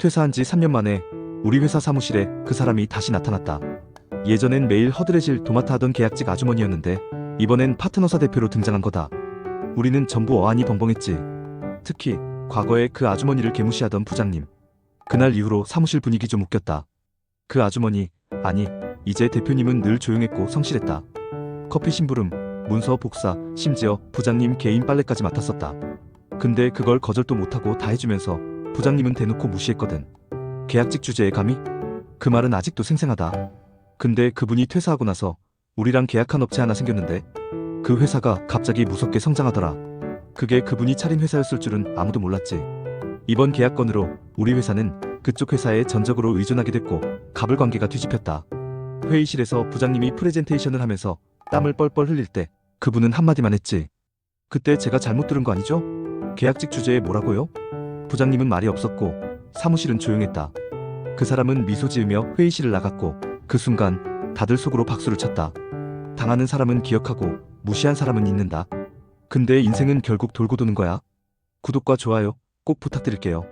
퇴사한 지 3년 만에 우리 회사 사무실에 그 사람이 다시 나타났다. 예전엔 매일 허드레질 도맡아 하던 계약직 아주머니였는데 이번엔 파트너사 대표로 등장한 거다. 우리는 전부 어안이 벙벙했지. 특히 과거에 그 아주머니를 개무시하던 부장님. 그날 이후로 사무실 분위기 좀 웃겼다. 그 아주머니, 아니, 이제 대표님은 늘 조용했고 성실했다. 커피 심부름, 문서 복사, 심지어 부장님 개인 빨래까지 맡았었다. 근데 그걸 거절도 못하고 다 해주면서 부장님은 대놓고 무시했거든. 계약직 주제에 감히? 그 말은 아직도 생생하다. 근데 그분이 퇴사하고 나서 우리랑 계약한 업체 하나 생겼는데 그 회사가 갑자기 무섭게 성장하더라. 그게 그분이 차린 회사였을 줄은 아무도 몰랐지. 이번 계약 건으로 우리 회사는 그쪽 회사에 전적으로 의존하게 됐고 갑을 관계가 뒤집혔다. 회의실에서 부장님이 프레젠테이션을 하면서 땀을 뻘뻘 흘릴 때 그분은 한마디만 했지. 그때 제가 잘못 들은 거 아니죠? 계약직 주제에 뭐라고요? 부장님은 말이 없었고 사무실은 조용했다. 그 사람은 미소 지으며 회의실을 나갔고 그 순간 다들 속으로 박수를 쳤다. 당하는 사람은 기억하고 무시한 사람은 잊는다. 근데 인생은 결국 돌고 도는 거야. 구독과 좋아요 꼭 부탁드릴게요.